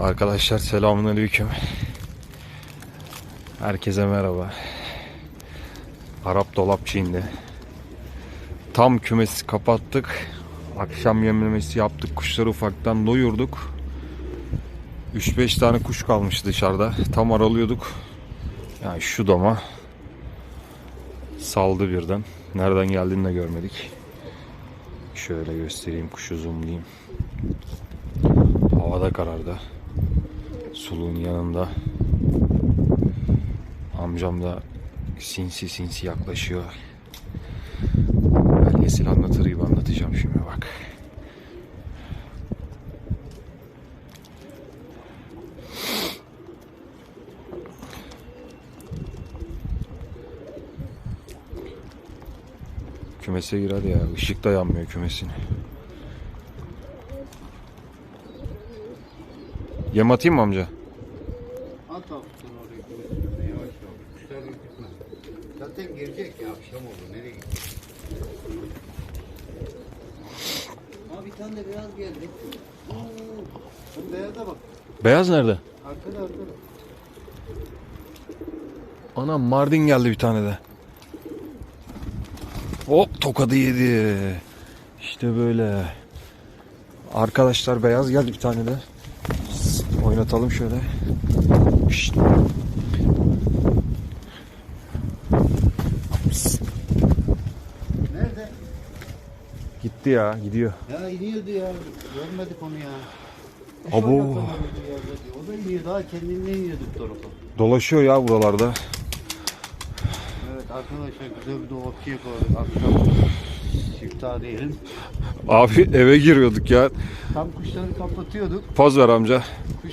Arkadaşlar selamünaleyküm. Herkese merhaba. Arap dolapçı indi. Tam kümesi kapattık. Akşam yemlemesi yaptık. Kuşları ufaktan doyurduk. 3-5 tane kuş kalmış dışarıda. Tam aralıyorduk. Yani şu dama saldı birden. Nereden geldiğini de görmedik. Şöyle göstereyim kuşu zoomlayayım. Havada karardı. Suluğun yanında. Amcam da sinsi sinsi yaklaşıyor. Belgesel anlatır gibi anlatacağım şimdi bak. Kümese gir ya. Işık da yanmıyor kümesin. Yem atayım mı amca? At hafiften oraya kuvvetini yavaş yavaş. Kuşlar gitme. Zaten girecek ya akşam oldu. Nereye gidecek? Aa bir tane de beyaz geldi. Oo. Beyaza bak. Beyaz nerede? Arkada arkada. Anam Mardin geldi bir tane de. Hop tokadı yedi. İşte böyle. Arkadaşlar beyaz geldi bir tane de. Oynatalım şöyle. Şşt. Nerede? Gitti ya gidiyor. Ya iniyordu ya. Görmedik onu ya. Kuş Abo. O da iniyor. Daha kendinden iniyordu bu tarafa. Dolaşıyor ya buralarda. Evet arkadaşlar güzel bir dolapçı yakaladık. Akşam siftah diyelim. Abi eve giriyorduk ya. Tam kuşları kapatıyorduk. Poz ver amca. Kuş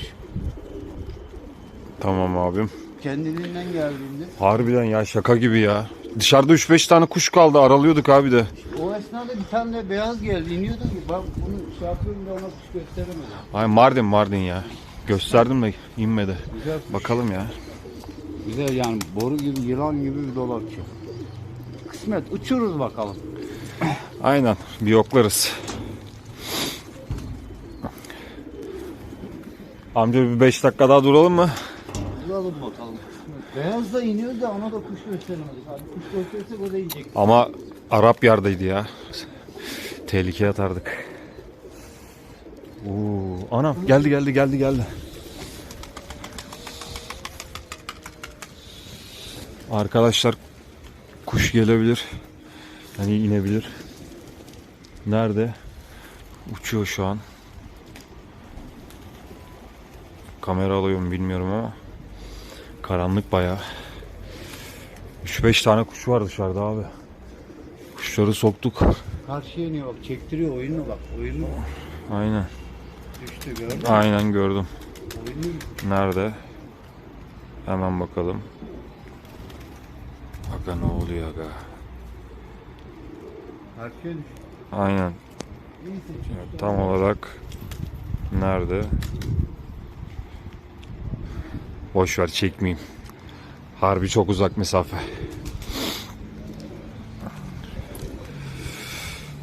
Tamam abim. kendiliğinden geldiğinde Harbiden ya şaka gibi ya. Dışarıda 3-5 tane kuş kaldı aralıyorduk abi de. O esnada bir tane de beyaz geldi. İniyordu ki ben bunu şey yapıyorum da ona kuş gösteremedim. Ay Mardin Mardin ya. Gösterdim de inmedi. Güzel kuş. Bakalım ya. Güzel yani boru gibi yılan gibi bir dolapçı. Kısmet uçuruz bakalım. Aynen bir yoklarız. Amca bir 5 dakika daha duralım mı? Duralım bakalım. Beyaz da iniyor da ona da kuş gösteremedik. Abi kuş göstersek o da inecek. Ama Arap yardaydı ya. Tehlikeye atardık. Oo, anam geldi geldi geldi geldi. Arkadaşlar kuş gelebilir. Hani inebilir. Nerede? Uçuyor şu an. Kamera alıyorum bilmiyorum ama karanlık bayağı. 3-5 tane kuş var dışarıda abi. Kuşları soktuk. Karşıya iniyor bak çektiriyor oyunu bak. Oyunu Aynen. düştü gördün mü? Aynen gördüm. Oyunu Nerede? Hemen bakalım. Aga ne oluyor aga? Aynen. Tam olarak nerede? Boş ver çekmeyeyim. Harbi çok uzak mesafe.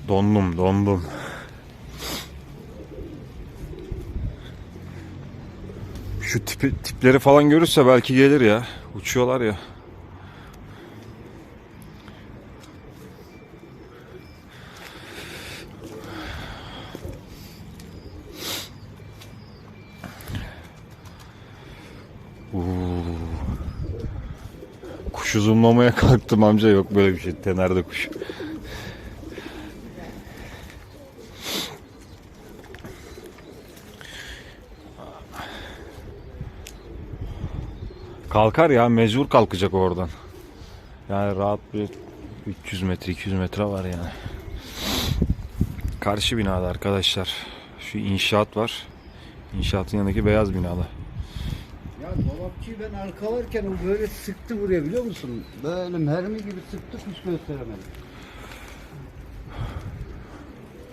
Dondum, dondum. Şu tipi, tipleri falan görürse belki gelir ya. Uçuyorlar ya. Kuşu zoomlamaya kalktım amca yok böyle bir şey. Tenerde kuş. Kalkar ya mecbur kalkacak oradan. Yani rahat bir 300 metre 200 metre var yani. Karşı binada arkadaşlar. Şu inşaat var. İnşaatın yanındaki beyaz binada. Ya dolapçıyı ben arkalarken o böyle sıktı buraya biliyor musun? Böyle mermi gibi sıktı kuş gösteremedim.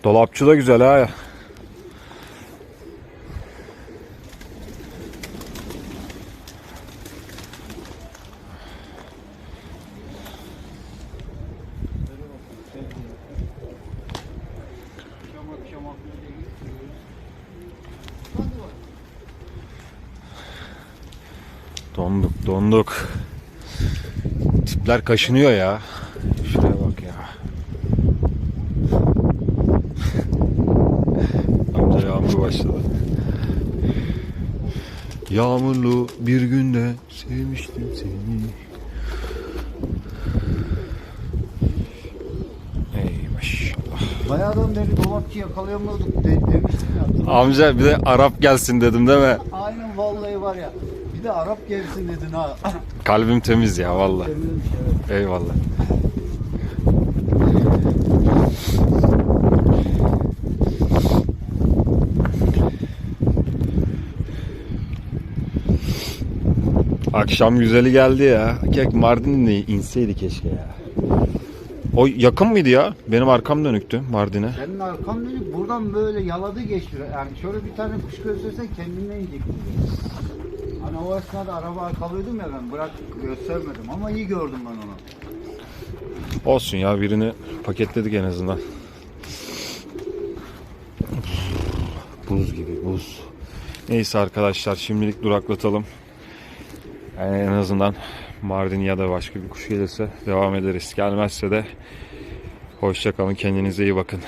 Dolapçı da güzel ha. Donduk donduk. Tipler kaşınıyor ya. Şuraya bak ya. Amca yağmur başladı. Yağmurlu bir günde sevmiştim seni. Ey maşallah. Bayağıdan beri dolapçı yakalayamıyorduk de, demiştim ya. Amca bir de Arap gelsin dedim değil mi? Aynen vallahi var ya. Bir de Arap gelsin dedin ha. Kalbim temiz ya evet. Eyvallah. Akşam güzeli geldi ya. Kek Mardin'e inseydi keşke ya. O yakın mıydı ya? Benim arkam dönüktü Mardin'e. Senin arkan dönük buradan böyle yaladı geçti. Yani şöyle bir tane kuş göstersen kendinden inecektin. Hani o esnada araba arkalıyordum ya ben bırak göstermedim ama iyi gördüm ben onu. Olsun ya birini paketledik en azından. Buz gibi buz. Neyse arkadaşlar şimdilik duraklatalım. Yani en azından Mardin ya da başka bir kuş gelirse devam ederiz. Gelmezse de hoşça kalın kendinize iyi bakın.